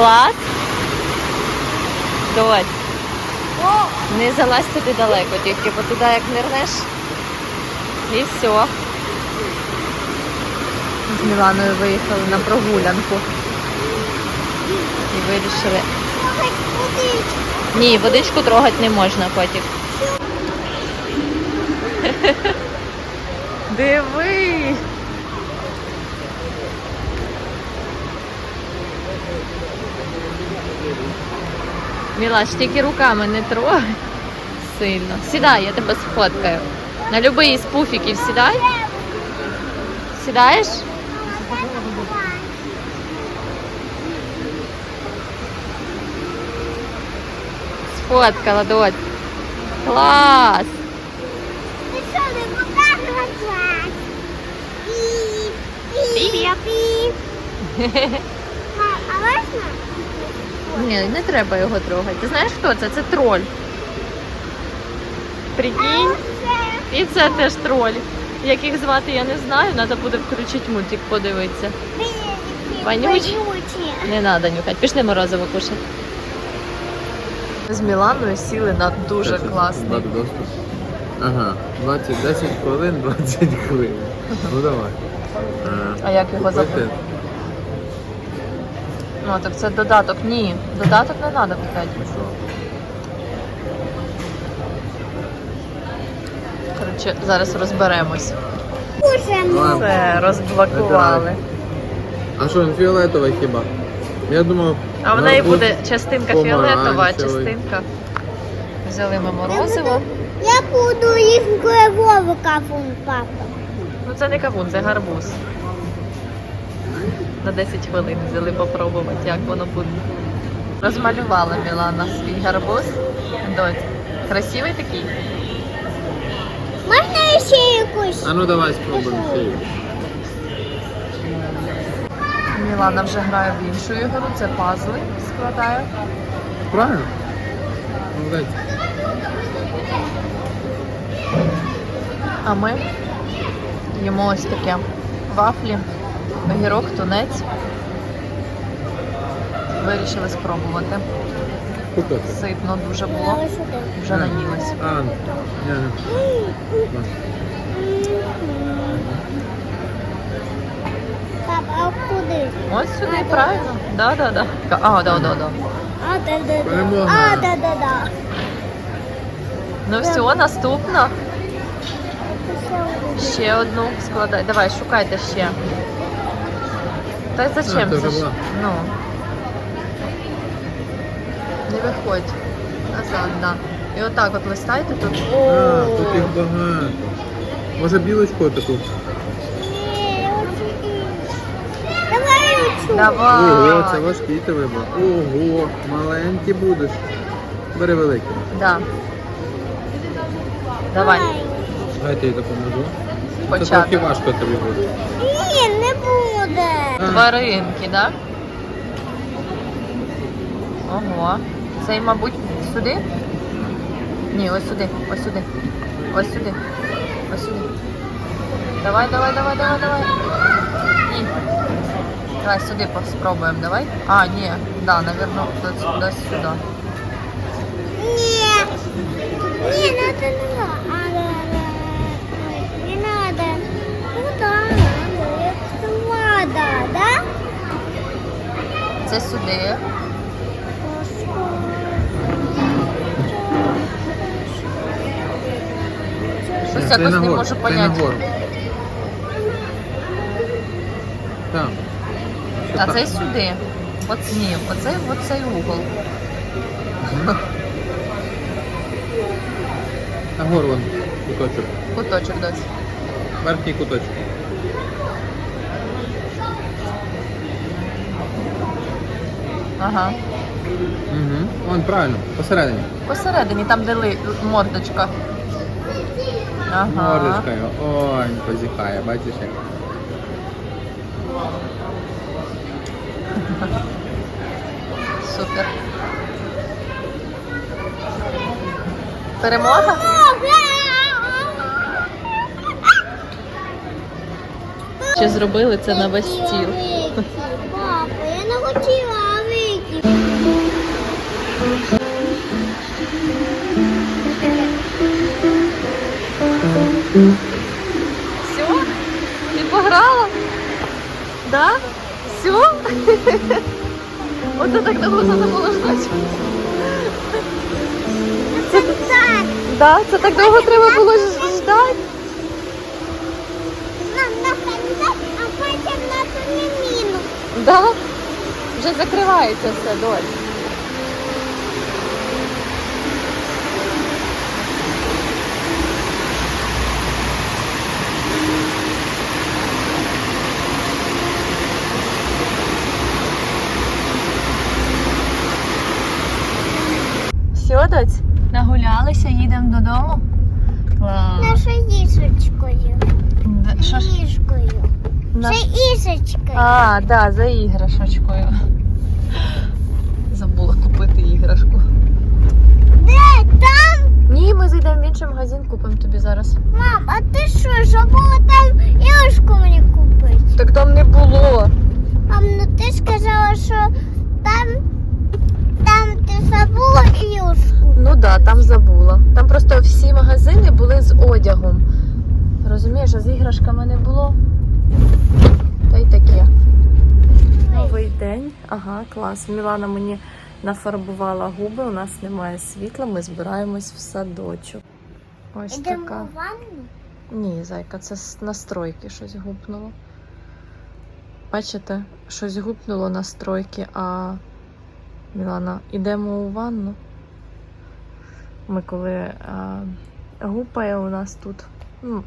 Клас? Дось, не залазь туди далеко, тільки бо туди як нирнеш. І все. З Міланою виїхали на прогулянку. І вирішили. Ні, водичку трогати не можна потім. Диви. Мілаш, тільки руками не трогай сильно. Сідай, я тебе сфоткаю. На будь-який з пуфіків сідай. Сідаєш? Сфоткала, дочь. Клас! Ти що, не показувати? Піп, піп, піп. А можна? Ні, не треба його трогати. Ти знаєш хто це? Це троль. Прикинь. І це теж троль. Як їх звати, я не знаю, треба буде включити мультик, подивитися. Вонючі? Не треба нюхати. Пішли морозиво кушати. З Міланою сіли на дуже класний. Ага, 20, 10 хвилин, 20 хвилин. Ну давай. А як його купити? Ну, так це додаток. Ні, додаток не треба купляти. Коротше, зараз розберемось. Все, розблокували. А що, він фіолетовий хіба? Я думав. А в неї буде частинка фіолетова, а частинка. Взяли ми морозиво. Я буду їх кавун, папа. Ну це не кавун, це гарбуз. На 10 хвилин взяли попробувати, як воно буде. Розмалювала Мілана свій гарбуз. Дось. Красивий такий? Можна ще якусь? А ну давай спробуємо ще. Мілана вже грає в іншу ігру, це пазли складає. Правильно? Молодець. А ми їмо ось таке вафлі, огірок, тунець. Вирішили спробувати. Ситно дуже було, вже наїлась. Ні. Папа, а куди? Ось сюди, правильно? Да, да, да. А, да, да, да. А, да, да, да. А, да, да, да. Ну все, наступно. Ще одну складай. Давай, шукайте ще. Та зачем? А, це Заш- Ну. Не виходь. Назад, да. І отак от листайте тут. А, тут їх багато. Може білочку таку? Ого, це Давай. важкий ти вибрав. Ого, маленький будеш. Бери великий. Да. Давай. Дайте я допоможу. Це трохи важко тобі буде. Ні, не Тваринки, да? Ого. Цей, мабуть, сюди? Ні, ось сюди, ось сюди. Ось сюди. Ось сюди. Давай, давай, давай, давай, давай. Ні. Давай сюди спробуємо, давай. А, ні, да, наверно, десь, сюди. Ні. Ні, надо не надо. Это надо, да? Це сюди. Щось якось не можу поняти. Там. А цей сюди. От ні, оцей, оцей угол. Нагору вон куточок. Куточок дось. Верхній куточок. Ага. Угу. Вон правильно, посередині. Посередині, там де ли, мордочка. Ага. Мордочка його. Ой, позіхає, бачиш як. Супер. Перемога? Чи зробили це на весь стіл? Все? Ти пограла? Да? Все? Оце так довго треба було ждати. Це так. Да, це так довго треба було ждати. Нам на фонтан, а потім на переміну. Да? Вже закривається все, доль. Все, доць? Нагулялися, їдемо додому. Клас. Нашою їжечкою. Да, Що ж? Їжкою. На- Це їжечкою. А, да, за іграшечкою. Забула купити іграшку. Де там? Ні, ми зайдемо в інший магазин, купимо тобі зараз. Мам, а ти що, забула там іграшку мені купити? Так там не було. Мам, ну ти сказала, що там, забула іграшку. Ну да, там забула. Там просто всі магазини були з одягом. Розумієш, а з іграшками не було. Та й таке. Новий день. Ага, клас. Мілана мені нафарбувала губи, у нас немає світла, ми збираємось в садочок. Ось Ідемо така. у ванну? Ні, зайка, це з настройки щось гупнуло. Бачите, щось гупнуло настройки, а Мілана, ідемо у ванну. Ми коли а, гупає у нас тут, ну,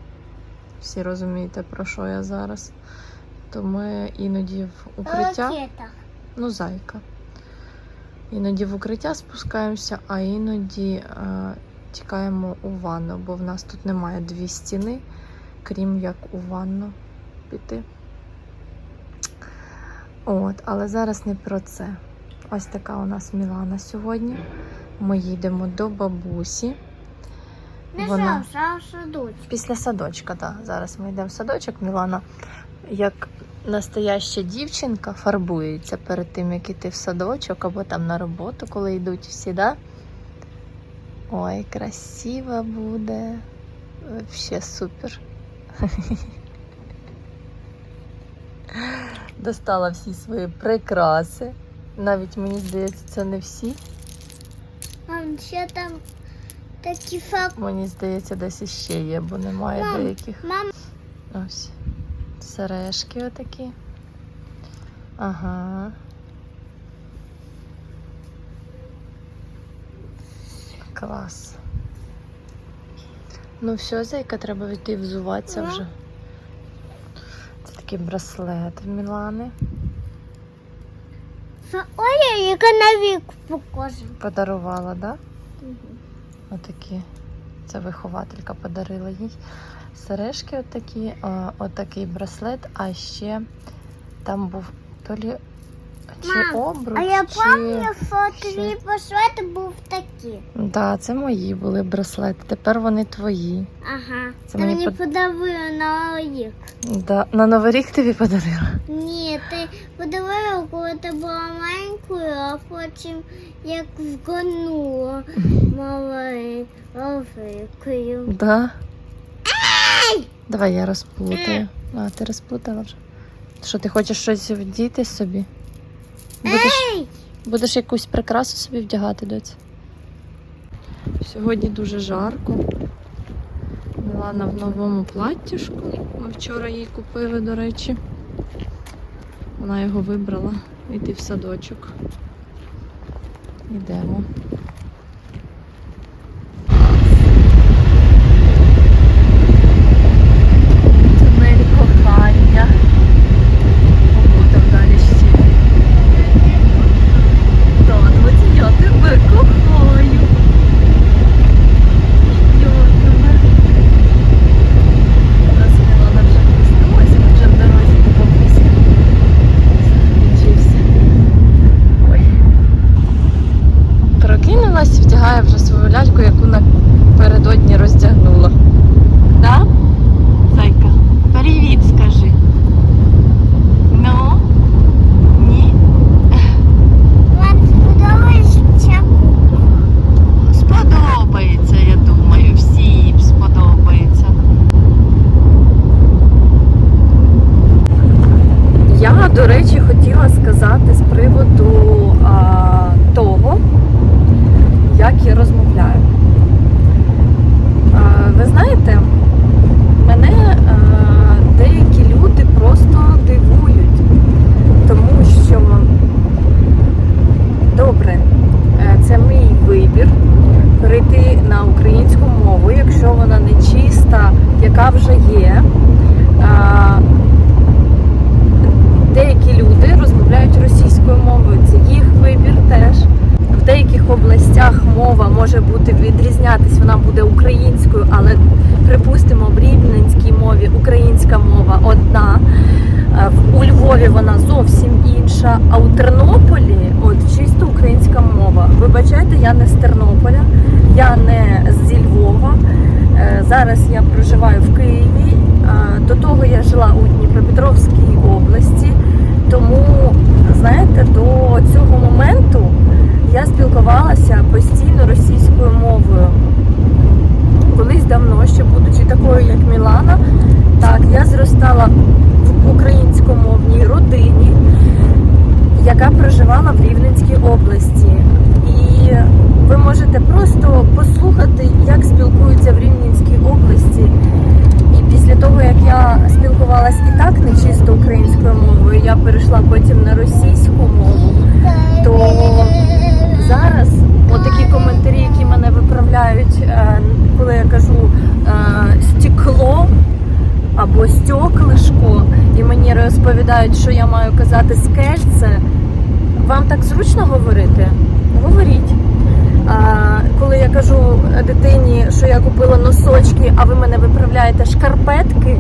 всі розумієте, про що я зараз, то ми іноді в укриття. Ну, зайка. Іноді в укриття спускаємося, а іноді е, тікаємо у ванну, бо в нас тут немає дві стіни, крім як у ванну піти. От, але зараз не про це. Ось така у нас Мілана сьогодні. Ми їдемо до бабусі. Не Вона- садочок. Після садочка, так. Зараз ми йдемо в садочок. Мілана, як настояща дівчинка, фарбується перед тим, як іти в садочок або там на роботу, коли йдуть всі, да? Ой, красиво буде. Вообще супер. Достала всі свої прикраси. Навіть мені здається, це не всі. Мам, ще там такі факти. Мені здається, десь іще є, бо немає Мам. деяких. Мам, Ось. Сережки отакі. Ага. Клас. Ну все, зайка, треба йти взуватися вже. Це такий браслет в Мілани. Це Оля, яка на вік покаже. Подарувала, да? Отакі. Це вихователька подарила їй. Сережки отакі, отакий браслет, а ще там був то лі чи Мам, обруч, А я чи... пам'ятаю, що твій браслет був такий. Да, це мої були браслети. Тепер вони твої. Ага. Це Ти мені под- на рік. Да. На Новий рік тобі подарила. Ні, ти подарувала, коли ти була маленькою, а потім як згонула маленькою. Да. Давай я розплутаю. А, ти розплутала вже. Що, ти хочеш щось вдіти собі? Будеш, будеш якусь прикрасу собі вдягати, доць? Сьогодні дуже жарко. Мілана в новому платтішку. Ми вчора їй купили, до речі. Вона його вибрала йти в садочок. Йдемо. Тунель кохання. Ого, там далі ще. Татуці, я тебе кохаю. Йо, тебе. У нас Мілана вже проснулась, ми вже в дорозі до бабусі. Закінчився. Ой. Прокинь. до речі, хотіла сказати з приводу а, того, як я розмовляю. А, ви знаєте, мене а, деякі люди просто дивують, тому що добре, е, це мій вибір перейти на українську мову, якщо вона не чиста, яка вже є. А, Деякі люди розмовляють російською мовою, це їх вибір теж. В деяких областях мова може бути відрізнятись, вона буде українською, але припустимо, в рівненській мові українська мова одна. Е, У Львові вона зовсім інша. А у Тернополі от чисто українська мова. Вибачайте, я не з Тернополя, я не зі Львова. Е, Зараз я проживаю в Києві. Е, До того я жила у Дніпропетровській області. Тому, знаєте, до цього моменту я спілкувалася постійно російською мовою. Колись давно, ще будучи такою, як Мілана, так, я зростала в українськомовній родині, яка проживала в Рівненській області. І ви можете просто послухати, як спілкуються в Рівненській області. І після того, як я спілкувалась і так не чисто українською мовою, я перейшла потім на російську мову, то зараз отакі коментарі, які мене виправляють, е, коли я кажу е, стекло або стеклишко, і мені розповідають, що я маю казати скельце. Вам так зручно говорити? Говоріть. Коли я кажу дитині, що я купила носочки, а ви мене виправляєте шкарпетки,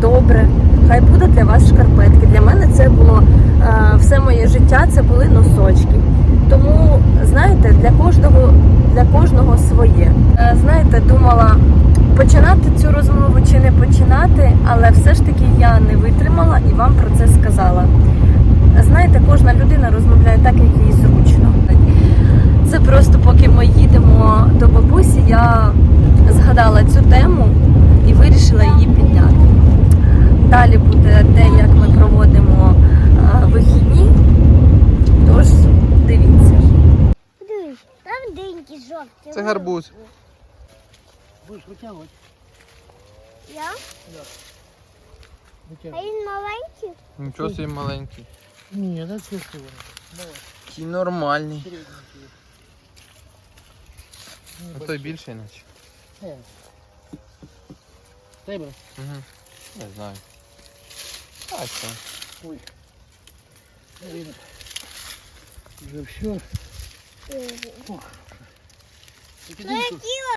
добре, хай буде для вас шкарпетки. Для мене це було е, все моє життя, це були носочки. Тому, знаєте, для кожного, для кожного своє. Е, знаєте, думала починати цю розмову чи не починати, але все ж таки я не витримала і вам про це сказала. Знаєте, кожна людина розмовляє так, як їй зручно. Це просто поки ми їдемо до бабусі, я згадала цю тему і вирішила її підняти. Далі буде те, як ми проводимо а, вихідні. Тож дивіться. Подивись, там деньги жовті. Це гарбуз. Будеш витягувати? Я? А Витягувати. він маленький? Нічого собі маленький. Ні, не це воно. Давай, Такий нормальний. середненький. Ні, А той більший наче. Е. Тебе? Угу. Не знаю. А що? Ой. Вже все. Ох. Ну я які